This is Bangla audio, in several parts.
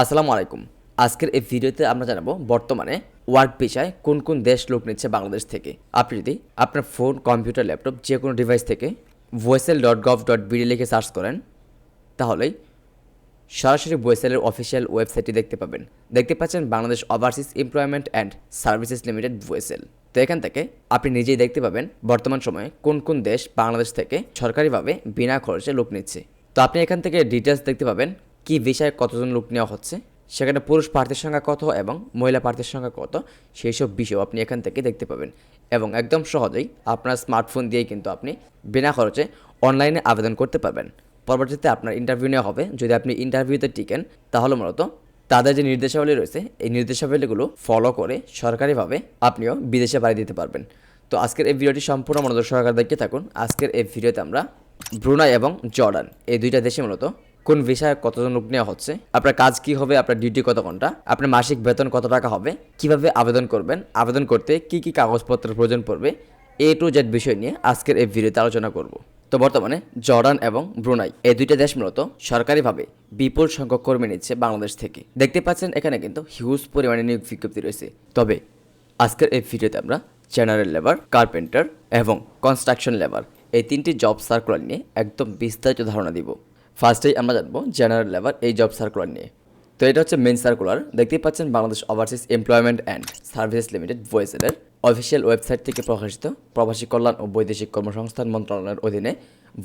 আসসালামু আলাইকুম। আজকের এই ভিডিওতে আমরা জানাব বর্তমানে ওয়ার্ক পেশায় কোন কোন দেশ লোক নিচ্ছে বাংলাদেশ থেকে। আপনি যদি আপনার ফোন, কম্পিউটার, ল্যাপটপ যে কোনো ডিভাইস থেকে BOESL dot gov dot BD লিখে সার্চ করেন, তাহলেই সরাসরি ভোয়েসেলের অফিসিয়াল ওয়েবসাইটটি দেখতে পাবেন। দেখতে পাচ্ছেন Bangladesh Overseas Employment and Services Limited BOESL তো এখান থেকে আপনি নিজেই দেখতে পাবেন বর্তমান সময়ে কোন কোন দেশ বাংলাদেশ থেকে সরকারিভাবে বিনা খরচে লোক নিচ্ছে। তো আপনি এখান থেকে ডিটেলস দেখতে পাবেন কি বিষয়ে কতজন লোক নেওয়া হচ্ছে, সেখানে পুরুষ প্রার্থীর সংখ্যা কত এবং মহিলা প্রার্থীর সংখ্যা কত, সেই সব বিষয় আপনি এখান থেকে দেখতে পাবেন। এবং একদম সহজেই আপনার স্মার্টফোন দিয়েই কিন্তু আপনি বিনা খরচে অনলাইনে আবেদন করতে পারবেন। পরবর্তীতে আপনার ইন্টারভিউ নেওয়া হবে। যদি আপনি ইন্টারভিউতে টিকেন, তাহলে মূলত তাদের যে নির্দেশাবলী রয়েছে, এই নির্দেশাবলীগুলো ফলো করে সরকারিভাবে আপনিও বিদেশে বাড়ি দিতে পারবেন। তো আজকের এই ভিডিওটি সম্পূর্ণ মনোযোগ সহকারে দেখতে থাকুন। আজকের এই ভিডিওতে আমরা ব্রুনাই এবং জর্ডান, এই দুইটা দেশে মূলত কোন বিষয়ে কতজন লোক নেওয়া হচ্ছে, আপনার কাজ কি হবে, আপনার ডিউটি কত ঘণ্টা, আপনার মাসিক বেতন কত টাকা হবে, কীভাবে আবেদন করবেন, আবেদন করতে কি কি কাগজপত্রের প্রয়োজন পড়বে এ টু জেড বিষয় নিয়ে আজকের এই ভিডিওতে আলোচনা করব। তো বর্তমানে জর্ডান এবং ব্রুনাই, এই দুইটা দেশ মূলত সরকারিভাবে বিপুল সংখ্যক কর্মী নিচ্ছে বাংলাদেশ থেকে। দেখতে পাচ্ছেন, এখানে কিন্তু হিউজ পরিমাণে নিয়োগ বিজ্ঞপ্তি রয়েছে। তবে আজকের এই ভিডিওতে আমরা জেনারেল লেবার কার্পেন্টার এবং কনস্ট্রাকশন লেবার এই তিনটি জব সার্কুলার নিয়ে একদম বিস্তারিত ধারণা দিব। ফার্স্টেই আমরা জানব জেনারেল লেবার এই জব সার্কুলার নিয়ে। তো এটা হচ্ছে মেন সার্কুলার দেখতেই পাচ্ছেন Bangladesh Overseas Employment and Services Limited ভয়েসেলের official website থেকে প্রকাশিত প্রবাসী কল্যাণ ও বৈদেশিক কর্মসংস্থান মন্ত্রণালয়ের অধীনে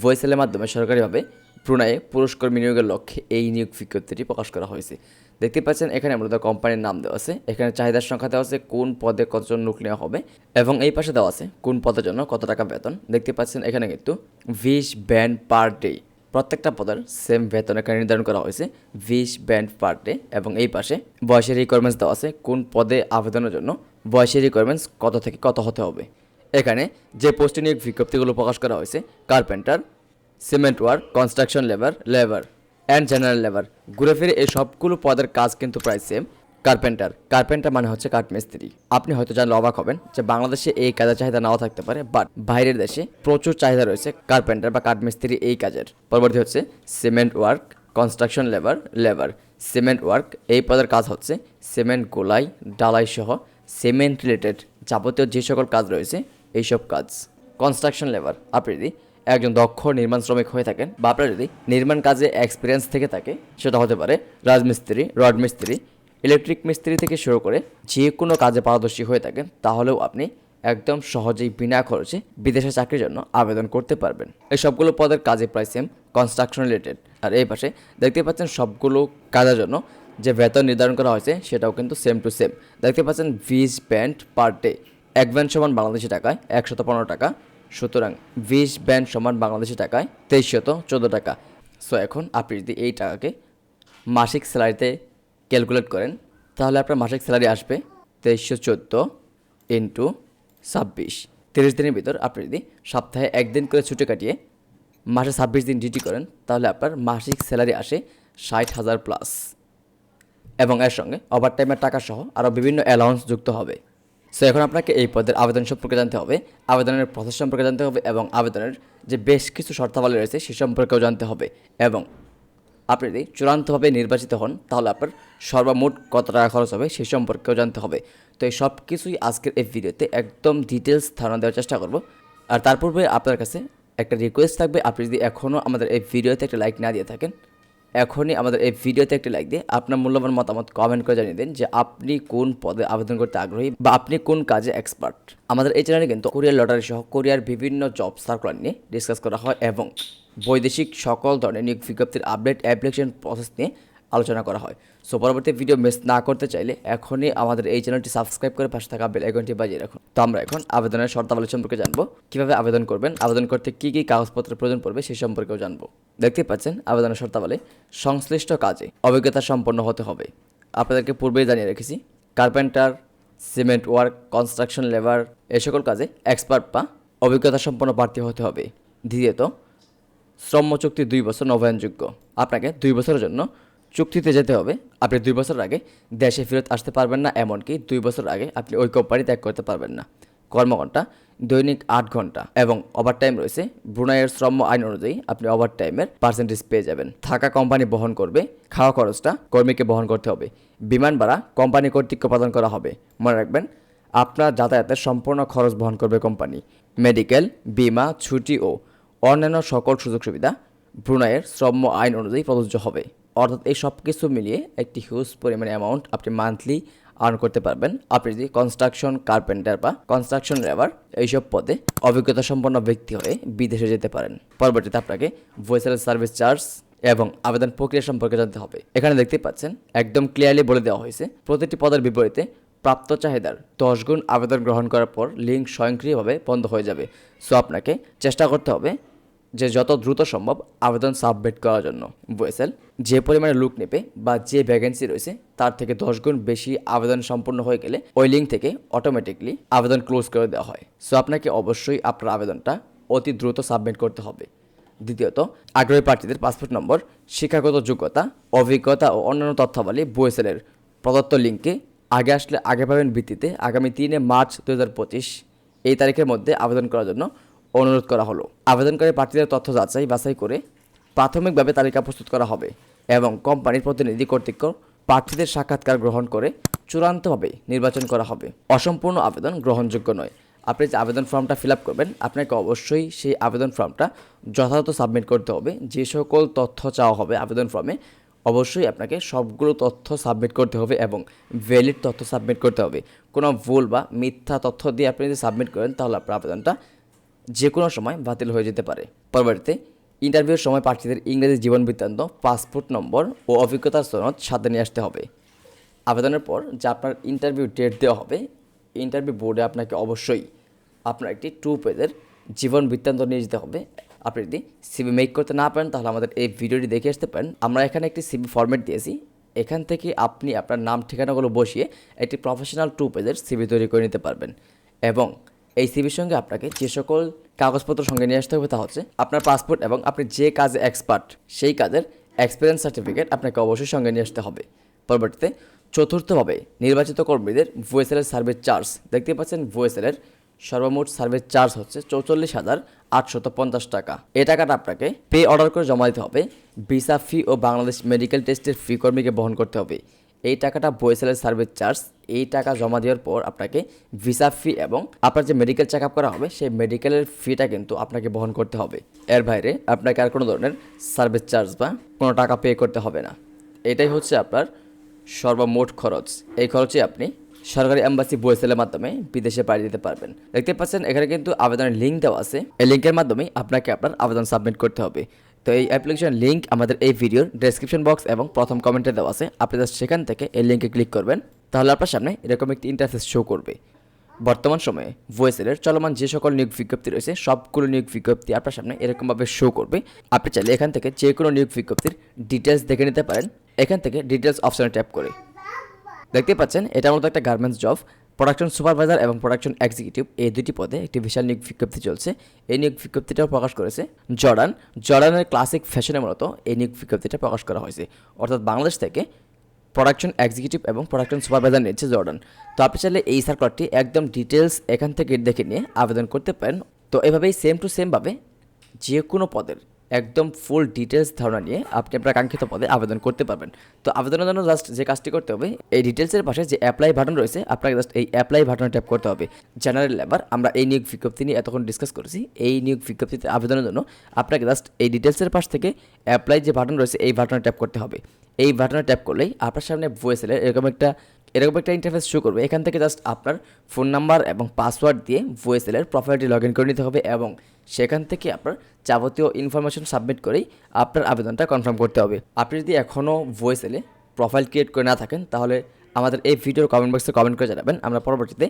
ভয়েসেলের মাধ্যমে সরকারিভাবে ব্রুনাইয়ে পুরুষ কর্মী নিয়োগের লক্ষ্যে এই নিয়োগ বিজ্ঞপ্তিটি প্রকাশ করা হয়েছে। দেখতে পাচ্ছেন এখানে মূলত কোম্পানির নাম দেওয়া আছে, এখানে চাহিদার সংখ্যা দেওয়া আছে, কোন পদে কতজন লোক নেওয়া হবে এবং এই পাশে দেওয়া আছে কোন পদের জন্য কত টাকা বেতন। দেখতে পাচ্ছেন এখানে কিন্তু বিশ ব্যান্ড পার ডে প্রত্যেকটা পদের সেম বেতন এখানে নির্ধারণ করা হয়েছে বিশ ব্যান্ড পার ডে এবং এই পাশে বয়সের রিকোয়ারমেন্টস দেওয়া আছে কোন পদে আবেদনের জন্য বয়সের রিকোয়ারমেন্টস কত থেকে কত হতে হবে। এখানে যে পোস্টে নিয়োগ বিজ্ঞপ্তিগুলো প্রকাশ করা হয়েছে carpenter cement work construction labour labour and general labour ঘুরে ফিরে এই সবগুলো পদের কাজ কিন্তু প্রায় সেম কার্পেন্টার। কার্পেন্টার মানে হচ্ছে কাঠমিস্ত্রি। আপনি হয়তো জানলে অবাক হবেন যে বাংলাদেশে এই কাজের চাহিদা নাও থাকতে পারে বাট বাইরের দেশে প্রচুর চাহিদা রয়েছে কার্পেন্টার বা কাঠমিস্ত্রি এই কাজের। পরবর্তী হচ্ছে cement work construction labour labour cement work, এই পদের কাজ হচ্ছে সিমেন্ট, গোলাই ডালাই সহ সিমেন্ট রিলেটেড যাবতীয় যে সকল কাজ রয়েছে, এইসব কাজ। কনস্ট্রাকশন লেবার আপনি যদি একজন দক্ষ নির্মাণ শ্রমিক হয়ে থাকেন বা আপনার যদি নির্মাণ কাজে এক্সপিরিয়েন্স থেকে থাকে, সেটা হতে পারে রাজমিস্ত্রি রড মিস্ত্রি ইলেকট্রিক মিস্ত্রি থেকে শুরু করে যে কোনো কাজে পারদর্শী হয়ে থাকেন, তাহলেও আপনি একদম সহজেই বিনা খরচে বিদেশে চাকরির জন্য আবেদন করতে পারবেন। এই সবগুলো পদের কাজে প্রায় সেম কনস্ট্রাকশন রিলেটেড আর এই পাশে দেখতে পাচ্ছেন সবগুলো কাজের জন্য যে বেতন নির্ধারণ করা হয়েছে, সেটাও কিন্তু সেম টু সেম দেখতে পাচ্ছেন বিশ ব্যান্ড পার ডে, এক ব্যান্ড সমান বাংলাদেশি টাকায় একশত পনেরো টাকা, সুতরাং বিশ ব্যান্ড সমান বাংলাদেশি টাকায় তেইশশত চোদ্দ টাকা। সো এখন আপনি যদি এই টাকাকে মাসিক স্যালারিতে ক্যালকুলেট করেন, তাহলে আপনার মাসিক স্যালারি আসবে তেইশশো চোদ্দ ইন্টু ছাব্বিশ। তিরিশ দিনের ভিতর আপনি যদি সপ্তাহে একদিন করে ছুটি কাটিয়ে মাসে ছাব্বিশ দিন ডিউটি করেন, তাহলে আপনার মাসিক স্যালারি আসে ষাট হাজার প্লাস। এবং এর সঙ্গে ওভারটাইমের টাকা সহ আরও বিভিন্ন অ্যালাউন্স যুক্ত হবে। সো এখন আপনাকে এই পদের আবেদন সম্পর্কে জানতে হবে, আবেদনের প্রসেস সম্পর্কে জানতে হবে এবং আবেদনের যে বেশ কিছু শর্তাবলী রয়েছে, সে সম্পর্কেও জানতে হবে। এবং আপনি যদি চূড়ান্তভাবে নির্বাচিত হন, তাহলে আপনার সর্বমোট কত টাকা খরচ হবে সে সম্পর্কেও জানতে হবে। তো এই সব কিছুই আজকের এই ভিডিওতে একদম ডিটেলস ধারণা দেওয়ার চেষ্টা করব। আর তার পূর্বে আপনার কাছে একটা রিকোয়েস্ট থাকবে, আপনি যদি এখনও আমাদের এই ভিডিওতে একটা লাইক না দিয়ে থাকেন, এখনই আমাদের এই ভিডিওতে একটি লাইক দিয়ে আপনার মূল্যবান মতামত কমেন্ট করে জানিয়ে দিন যে আপনি কোন পদে আবেদন করতে আগ্রহী বা আপনি কোন কাজে এক্সপার্ট আমাদের এই চ্যানেলে কিন্তু কোরিয়ার লটারি সহ কোরিয়ার বিভিন্ন জব সার্কুলার নিয়ে ডিসকাস করা হয় এবং বৈদেশিক সকল ধরনের নিয়োগ বিজ্ঞপ্তির আপডেট অ্যাপ্লিকেশন প্রসেস নিয়ে আলোচনা করা হয়। সো পরবর্তী ভিডিও মিস না করতে চাইলে এখনই আমাদের এই চ্যানেলটি সাবস্ক্রাইব করে পাশে থাকা বেল আইকনটি বাজিয়ে রাখুন। তো আমরা এখন আবেদনের শর্তাবলী সম্পর্কে জানব। কীভাবে আবেদন করবেন? আবেদন করতে কী কী কাগজপত্রের প্রয়োজন পড়বে সেই সম্পর্কেও জানব। দেখতে পাচ্ছেন আবেদনের শর্তাবলী সংশ্লিষ্ট কাজে অভিজ্ঞতা সম্পন্ন হতে হবে। আপনাদেরকে পূর্বেই জানিয়ে রেখেছি carpenter cement work construction labour এ সকল কাজে এক্সপার্ট বা অভিজ্ঞতা সম্পন্ন প্রার্থী হতে হবে। দ্বিতীয়ত শ্রম চুক্তি দুই বছর নবায়নযোগ্য। আপনাকে দুই বছরের জন্য চুক্তিতে যেতে হবে। আপনি দুই বছর আগে দেশে ফেরত আসতে পারবেন না, এমনকি দুই বছর আগে আপনি ওই কোম্পানি ত্যাগ করতে পারবেন না। কর্মঘণ্টা দৈনিক আট ঘণ্টা এবং ওভারটাইম রয়েছে। ব্রুনাইয়ের শ্রম আইন অনুযায়ী আপনি ওভারটাইমের পার্সেন্টেজ পেয়ে যাবেন। থাকা কোম্পানি বহন করবে, খাওয়া খরচটা কর্মীকে বহন করতে হবে। বিমান ভাড়া কোম্পানি কর্তৃক প্রদান করা হবে। মনে রাখবেন, আপনার যাতায়াতের সম্পূর্ণ খরচ বহন করবে কোম্পানি। মেডিকেল, বিমা, ছুটি ও অন্যান্য সকল সুযোগ সুবিধা ব্রুনাইয়ের শ্রম আইন অনুযায়ী প্রযোজ্য হবে। অর্থাৎ এই সব কিছু মিলিয়ে একটি হিউজ পরিমাণে অ্যামাউন্ট আপনি মান্থলি আর্ন করতে পারবেন। আপনি যদি কনস্ট্রাকশন কার্পেন্টার বা কনস্ট্রাকশন লেবার এইসব পদে অভিজ্ঞতা সম্পন্ন ব্যক্তি হয়ে বিদেশে যেতে পারেন। পরবর্তীতে আপনাকে ভয়েসেল সার্ভিস চার্জ এবং আবেদন প্রক্রিয়া সম্পর্কে জানতে হবে। এখানে দেখতে পাচ্ছেন, একদম ক্লিয়ারলি বলে দেওয়া হয়েছে, প্রতিটি পদের বিপরীতে প্রাপ্ত চাহিদার দশ গুণ আবেদন গ্রহণ করার পর লিঙ্ক স্বয়ংক্রিয়ভাবে বন্ধ হয়ে যাবে। সো আপনাকে চেষ্টা করতে হবে যে যত দ্রুত সম্ভব আবেদন সাবমিট করার জন্য। ভয়েসেল যে পরিমাণে লুক নেবে বা যে ভ্যাকেন্সি রয়েছে, তার থেকে দশ গুণ বেশি আবেদন সম্পূর্ণ হয়ে গেলে ওই লিঙ্ক থেকে অটোমেটিকলি আবেদন ক্লোজ করে দেওয়া হয়। সো আপনাকে অবশ্যই আপনার আবেদনটা অতি দ্রুত সাবমিট করতে হবে। দ্বিতীয়ত, আগ্রহী প্রার্থীদের পাসপোর্ট নম্বর শিক্ষাগত যোগ্যতা, অভিজ্ঞতা ও অন্যান্য তথ্যাবলী বুয়েসেলের প্রদত্ত লিঙ্কে আগে আসলে আগে পাবেন ভিত্তিতে আগামী তিনে মার্চ দু হাজার পঁচিশ এই তারিখের মধ্যে আবেদন করার জন্য অনুরোধ করা হলো। আবেদনকারী প্রার্থীদের তথ্য যাচাই বাছাই করে প্রাথমিকভাবে তালিকা প্রস্তুত করা হবে এবং কোম্পানির প্রতিনিধি কর্তৃক প্রার্থীদের সাক্ষাৎকার গ্রহণ করে চূড়ান্তভাবে নির্বাচন করা হবে। অসম্পূর্ণ আবেদন গ্রহণযোগ্য নয়। আপনি যে আবেদন ফর্মটা ফিল আপ করবেন, আপনাকে অবশ্যই সেই আবেদন ফর্মটা যথাযথ সাবমিট করতে হবে। যে সকল তথ্য চাওয়া হবে আবেদন ফর্মে, অবশ্যই আপনাকে সবগুলো তথ্য সাবমিট করতে হবে এবং ভ্যালিড তথ্য সাবমিট করতে হবে। কোনো ভুল বা মিথ্যা তথ্য দিয়ে আপনি যদি সাবমিট করেন, তাহলে আপনার আবেদনটা যে কোনো সময় বাতিল হয়ে যেতে পারে। পরবর্তীতে, ইন্টারভিউর সময় প্রার্থীদের ইংরেজি জীবন বৃত্তান্ত, পাসপোর্ট নম্বর ও অভিজ্ঞতার সনদ সাথে নিয়ে আসতে হবে। আবেদনের পর যে আপনার ইন্টারভিউ ডেট দেওয়া হবে, ইন্টারভিউ বোর্ডে আপনাকে অবশ্যই আপনার একটি টু পেজের জীবন বৃত্তান্ত নিয়ে যেতে হবে। আপনি যদি সিবি মেক করতে না পারেন, তাহলে আমাদের এই ভিডিওটি দেখে আসতে পারেন। আমরা এখানে একটি সিবি ফরম্যাট দিয়েছি। এখান থেকে আপনি আপনার নাম, ঠিকানাগুলো বসিয়ে একটি প্রফেশনাল টু পেজের সিবি তৈরি করে নিতে পারবেন। এবং এই সিবির সঙ্গে আপনাকে যে সকল কাগজপত্র সঙ্গে নিয়ে আসতে হবে তা হচ্ছে আপনার পাসপোর্ট এবং আপনি যে কাজে এক্সপার্ট সেই কাজের এক্সপিরিয়েন্স সার্টিফিকেট আপনাকে অবশ্যই সঙ্গে নিয়ে আসতে হবে। পরবর্তীতে চতুর্থভাবে নির্বাচিত কর্মীদের ভুয়েসেলের সার্ভিস চার্জ দেখতে পাচ্ছেন ভুয়েসেলের সর্বমোট সার্ভিস চার্জ হচ্ছে চৌচল্লিশ হাজার আটশত পঞ্চাশ টাকা। এ টাকাটা আপনাকে পে অর্ডার করে জমা দিতে হবে। ভিসা ফি ও বাংলাদেশ মেডিকেল টেস্টের ফি কর্মীকে বহন করতে হবে। এই টাকাটা বয়েসেলের সার্ভিস চার্জ এই টাকা জমা দেওয়ার পর আপনাকে ভিসা ফি এবং আপনার যে মেডিকেল চেক করা হবে, সেই মেডিকেলের ফিটা কিন্তু আপনাকে বহন করতে হবে। এর বাইরে আপনাকে আর কোনো ধরনের সার্ভিস চার্জ বা কোনো টাকা পে করতে হবে না। এটাই হচ্ছে আপনার সর্বমোট খরচ। এই খরচে আপনি সরকারি অ্যাম্বাসি বয়েসেলের মাধ্যমে বিদেশে পাড়ি দিতে পারবেন। দেখতে পাচ্ছেন, এখানে কিন্তু আবেদনের লিঙ্ক দেওয়া আছে। এই লিঙ্কের মাধ্যমে আপনাকে আপনার আবেদন সাবমিট করতে হবে। তো এই অ্যাপ্লিকেশন লিঙ্ক আমাদের এই ভিডিওর ডেসক্রিপশন বক্স এবং প্রথম কমেন্টে দেওয়া আছে। আপনি জাস্ট সেখান থেকে এই লিঙ্কে ক্লিক করবেন, তাহলে আপনার সামনে এরকম একটি ইন্টারফেস শো করবে। বর্তমান সময়ে ভয়েসেলের চলমান যে সকল নিয়োগ বিজ্ঞপ্তি রয়েছে, সবগুলো নিয়োগ বিজ্ঞপ্তি আপনার সামনে এরকমভাবে শো করবে। আপনি চাইলে এখান থেকে যে কোনো নিয়োগ বিজ্ঞপ্তির ডিটেলস দেখে নিতে পারেন। এখান থেকে ডিটেলস অপশনে ট্যাপ করে। দেখতে পাচ্ছেন এটা মতো একটা গার্মেন্টস জব প্রোডাকশন সুপারভাইজার এবং প্রোডাকশন এক্সিকিউটিভ এই দুটি পদে একটি বিশাল নিয়োগ বিজ্ঞপ্তি চলছে। এই নিয়োগ বিজ্ঞপ্তিটাও প্রকাশ করেছে জর্ডান। জর্ডানের ক্লাসিক ফ্যাশনের মূলত এই নিয়োগ বিজ্ঞপ্তিটা প্রকাশ করা হয়েছে। অর্থাৎ বাংলাদেশ থেকে প্রোডাকশন এক্সিকিউটিভ এবং প্রোডাকশন সুপারভাইজার নিচ্ছে জর্ডান। তো আপনি চাইলে এই সার্কুলারটি একদম ডিটেলস এখান থেকে দেখে নিয়ে আবেদন করতে পারেন। তো এভাবেই সেম টু সেমভাবে যে কোনো পদের একদম ফুল ডিটেলস ধারণা নিয়ে আপনি আপনার কাঙ্ক্ষিত পদে আবেদন করতে পারবেন। তো আবেদনের জন্য জাস্ট যে কাজটি করতে হবে, এই ডিটেলসের পাশে যে অ্যাপ্লাই বাটন রয়েছে, আপনাকে জাস্ট এই অ্যাপ্লাই বাটনে ট্যাপ করতে হবে। জেনারেল লেবার আমরা এই নিয়োগ বিজ্ঞপ্তি নিয়ে এতক্ষণ ডিসকাস করেছি। এই নিয়োগ বিজ্ঞপ্তিতে আবেদনের জন্য আপনাকে জাস্ট এই ডিটেলসের পাশ থেকে অ্যাপ্লাই যে বাটন রয়েছে, এই বাটনে ট্যাপ করতে হবে। এই বাটনে ট্যাপ করলেই আপনার সামনে ভয়েসেলের এরকম একটা এরকম একটা ইন্টারফেস শো করবে। এখান থেকে জাস্ট আপনার ফোন নাম্বার এবং পাসওয়ার্ড দিয়ে ভয়েসেলের প্রোফাইলটি লগ ইন করে নিতে হবে এবং সেখান থেকে আপনার যাবতীয় ইনফরমেশন সাবমিট করেই আপনার আবেদনটা কনফার্ম করতে হবে। আপনি যদি এখনও ভয়েসেলে প্রোফাইল ক্রিয়েট করে না থাকেন, তাহলে আমাদের এই ভিডিওর কমেন্ট বক্সে কমেন্ট করে জানাবেন। আমরা পরবর্তীতে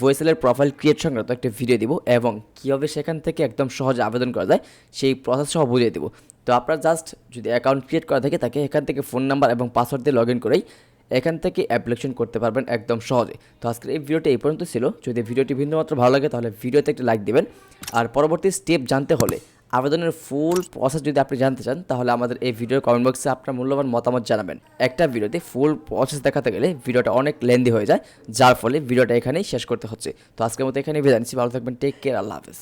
ভয়েসেলের প্রোফাইল ক্রিয়েট সংক্রান্ত একটা ভিডিও দিব এবং কীভাবে সেখান থেকে একদম সহজে আবেদন করা যায়, সেই প্রসেস সহ বুঝিয়ে দেবো। তো আপনার জাস্ট যদি অ্যাকাউন্ট ক্রিয়েট করা থাকে, তাকে এখান থেকে ফোন নাম্বার এবং পাসওয়ার্ড দিয়ে লগ ইন করেই এখান থেকে অ্যাপ্লিকেশন করতে পারবেন একদম সহজে। তো আজকের এই ভিডিওটি এই পর্যন্ত ছিল। যদি ভিডিওটি ভিন্ন মাত্র ভালো লাগে, তাহলে ভিডিওতে একটা লাইক দিবেন। আর পরবর্তী স্টেপ জানতে হলে আবেদনের ফুল প্রসেস যদি আপনি জানতে চান, তাহলে আমাদের এই ভিডিওর কমেন্ট বক্সে আপনার মূল্যবান মতামত জানাবেন। একটা ভিডিওতে ফুল প্রসেস দেখাতে গেলে ভিডিওটা অনেক লেন্দি হয়ে যায়, যার ফলে ভিডিওটা এখানেই শেষ করতে হচ্ছে। তো আজকের মতো এখানেই বিদায় ভালো থাকবেন। টেক কেয়ার আল্লাহ হাফেজ।